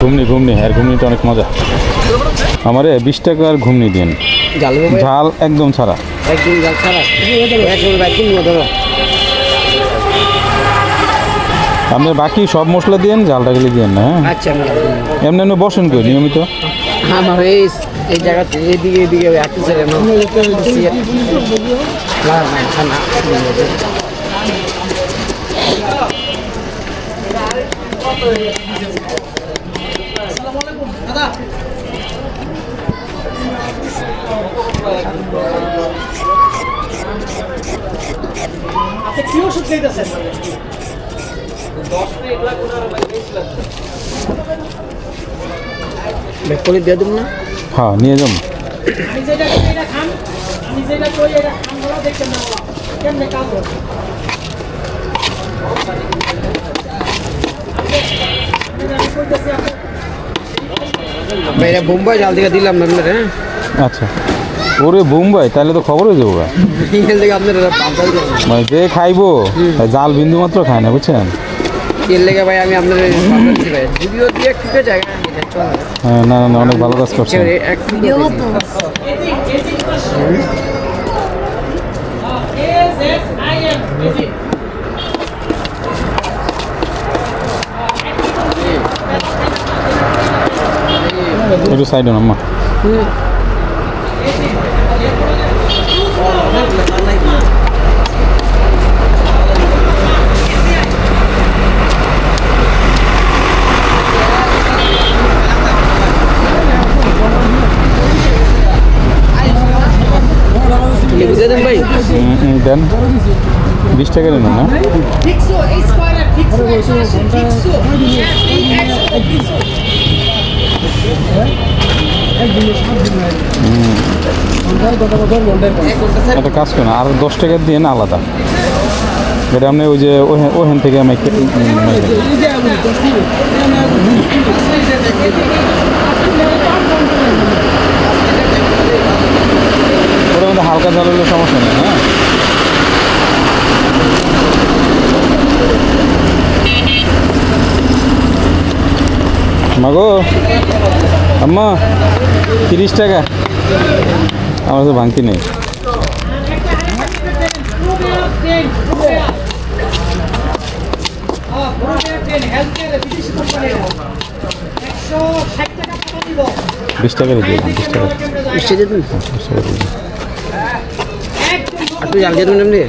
ঘুমনি ঘুমনি হ্যাঁ ঘুমনিটা অনেক মজা। আমারে বিশ টাকার ঘুমনি দিন ঝাল একদম ছাড়া। একদম আপনার বাকি সব মশলা দিন ঝালটা গেলে দিন না হ্যাঁ? আচ্ছা এমনি এমনি বসেন কই নিয়মিত? আমার এই এই হাঁটতেছে কেন না? না খানা ব্যাক করে দিয়ে দেবো না? হ্যাঁ নিয়ে যান আমি যেটা করি এটা খান আমি যেটা করি এটা খান বলা দেখছেন না কেমনে কাজ আমি কইতেছি আপনি ভাই এটা বোম্বাই জাল দিকে দিলাম না হ্যাঁ? আচ্ছা। ওরে বোম্বাই তাহলে তো খবর হয়ে যাব মানে যে খাইবো জাল বিন্দু মাত্র খায় না বুঝছেন? ভাই আমি দিয়ে জায়গা হ্যাঁ না না অনেক ভালো কাজ ইজি একটু সাইড আম্মা দিয়ে দেন। ভাই বিশ টাকা নিন না? একটা কাজ করুন আর দশ টাকা দিয়ে না আলাদা। এটা আপনি ওই যে ওহেন ওখান থেকে আমি ঝাল হলে সমস্যা নেই হ্যাঁ। মাগো আম্মা তিরিশ টাকা। আমার তো ভাঙতি নেই। বিশ টাকা দিয়ে বিশ টাকা। বিশ টাকা দিয়ে দিলাম। আপনি জাল দিয়ে দেবেন এমনি?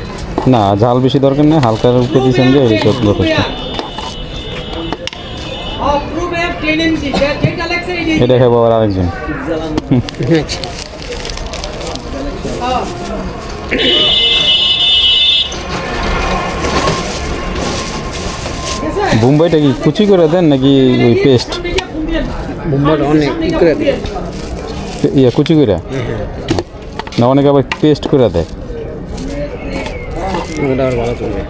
না ঝাল বেশি দরকার নেই হালকার উপরে দিয়েছেন যে এই সব যথেষ্ট এটা খাব আবার আরেকজন। আচ্ছা বোম্বাইটা কি কুচি করে দেন নাকি ওই পেস্ট? বোম্বাটা অনেক ই করে দিই ইয়া কুচি করে? না অনেকে আবার পেস্ট করে দেয়। ওটা আর ভালো চলবে!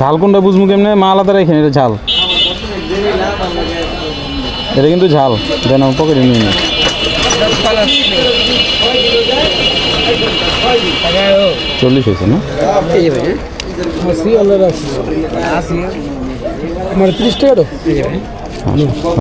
ঝাল কোনটা বুঝব কেমনে? মা আলাদা রেখেন এটা ঝাল। এটা কিন্তু ঝাল। দেন আমার পকেটে নিয়ে নিই চল্লিশ হয়েছে না? আমার ত্রিশ টাকা তো।